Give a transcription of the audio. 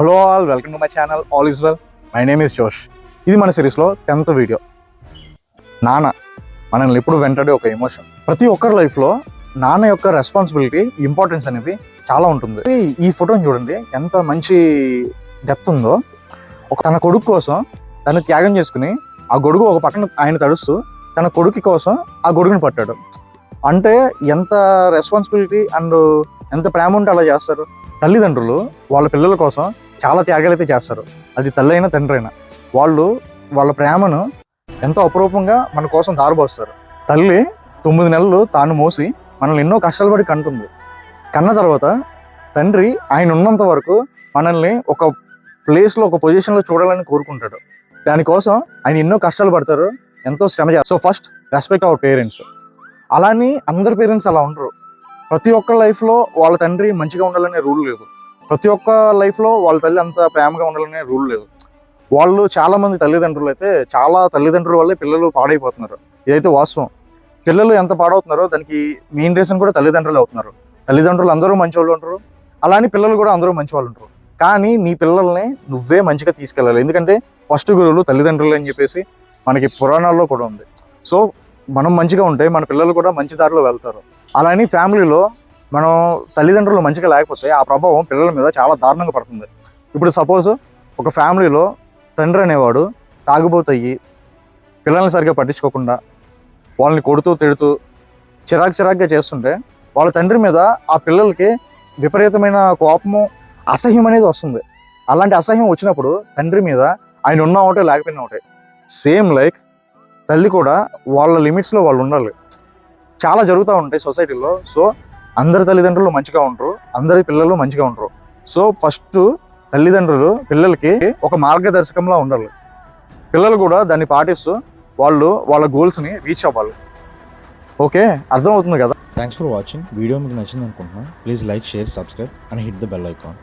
Hello all welcome to my channel all is well. My name is Josh. ఇది మన సిరీస్లో tenth video. నాన్న మనల్ని ఎప్పుడు వెంటాడే ఒక ఎమోషన్. ప్రతి ఒక్కరి లైఫ్లో నాన్న యొక్క రెస్పాన్సిబిలిటీ ఇంపార్టెన్స్ అనేది చాలా ఉంటుంది. ఈ- ఈ ఫోటోని చూడండి ఎంత మంచి డెప్త్ ఉందో. ఒక తన కొడుకు కోసం తను త్యాగం చేసుకుని ఆ గొడుగు ఒక పక్కన ఆయన తడుస్తూ తన కొడుకు కోసం ఆ గొడుగుని పట్టాడు. అంటే ఎంత రెస్పాన్సిబిలిటీ అండ్ ఎంత ప్రేమ ఉంటే అలా చేస్తారు. తల్లిదండ్రులు వాళ్ళ పిల్లల కోసం చాలా త్యాగాలు అయితే చేస్తారు. అది తల్లి అయినా తండ్రి అయినా. వాళ్ళు వాళ్ళ ప్రేమను ఎంతో అపురూపంగా మన కోసం దారిపోస్తారు తల్లి తొమ్మిది నెలలు తాను మోసి మనల్ని ఎన్నో కష్టాలు పడి కంటుంది. కన్న తర్వాత తండ్రి ఆయన ఉన్నంత వరకు మనల్ని ఒక ప్లేస్లో ఒక పొజిషన్లో చూడాలని కోరుకుంటాడు. దానికోసం ఆయన ఎన్నో కష్టాలు పడతారు ఎంతో శ్రమ చేస్తారు. So first respect our parents అలానే అందరి పేరెంట్స్ అలా ఉండరు. ప్రతి ఒక్క లైఫ్లో వాళ్ళ తండ్రి మంచిగా ఉండాలనే రూల్ లేదు. ప్రతి ఒక్క లైఫ్లో వాళ్ళ తల్లి అంత ప్రేమగా ఉండాలనే రూల్ లేదు. వాళ్ళు చాలామంది తల్లిదండ్రులు అయితే చాలా తల్లిదండ్రుల వల్లే పిల్లలు పాడైపోతున్నారు. ఇదైతే వాస్తవం పిల్లలు ఎంత పాడవుతున్నారో దానికి మెయిన్ రీజన్ కూడా తల్లిదండ్రులు అవుతున్నారు. తల్లిదండ్రులు అందరూ మంచి వాళ్ళు ఉంటారు. అలానే పిల్లలు కూడా అందరూ మంచి వాళ్ళు ఉంటారు. కానీ నీ పిల్లల్ని నువ్వే మంచిగా తీసుకెళ్ళాలి. ఎందుకంటే ఫస్ట్ గురువులు తల్లిదండ్రులు అని చెప్పేసి మనకి పురాణాల్లో కూడా ఉంది. సో మనం మంచిగా ఉంటే మన పిల్లలు కూడా మంచి దారిలో వెళ్తారు. అలానే ఫ్యామిలీలో మనం తల్లిదండ్రులు మంచిగా లేకపోతే ఆ ప్రభావం పిల్లల మీద చాలా దారుణంగా పడుతుంది. ఇప్పుడు సపోజ్ ఒక ఫ్యామిలీలో తండ్రి అనేవాడు తాగుబోతయ్యి పిల్లల్ని సరిగ్గా పట్టించుకోకుండా వాళ్ళని కొడుతూ తిడుతూ చిరాకు చిరాకుగా చేస్తుంటే వాళ్ళ తండ్రి మీద ఆ పిల్లలకి విపరీతమైన కోపము అసహ్యం అనేది వస్తుంది. అలాంటి అసహ్యం వచ్చినప్పుడు తండ్రి మీద ఆయన ఉన్న ఒకటే లేకపోయినా ఒకటే సేమ్ లైక్ తల్లి కూడా వాళ్ళ లిమిట్స్లో వాళ్ళు ఉండాలి. చాలా జరుగుతూ ఉంటాయి సొసైటీలో. సో అందరి తల్లిదండ్రులు మంచిగా ఉంటారు అందరి పిల్లలు మంచిగా ఉంటారు. సో ఫస్ట్ తల్లిదండ్రులు పిల్లలకి ఒక మార్గదర్శకంలా ఉండాలి. పిల్లలు కూడా దాన్ని పాటిస్తూ వాళ్ళు వాళ్ళ గోల్స్ని రీచ్ అవ్వాలి. ఓకే? అర్థమవుతుంది కదా? థ్యాంక్స్ ఫర్ వాచింగ్ వీడియో మీకు నచ్చింది అనుకుంటున్నాను please like share subscribe and hit the bell icon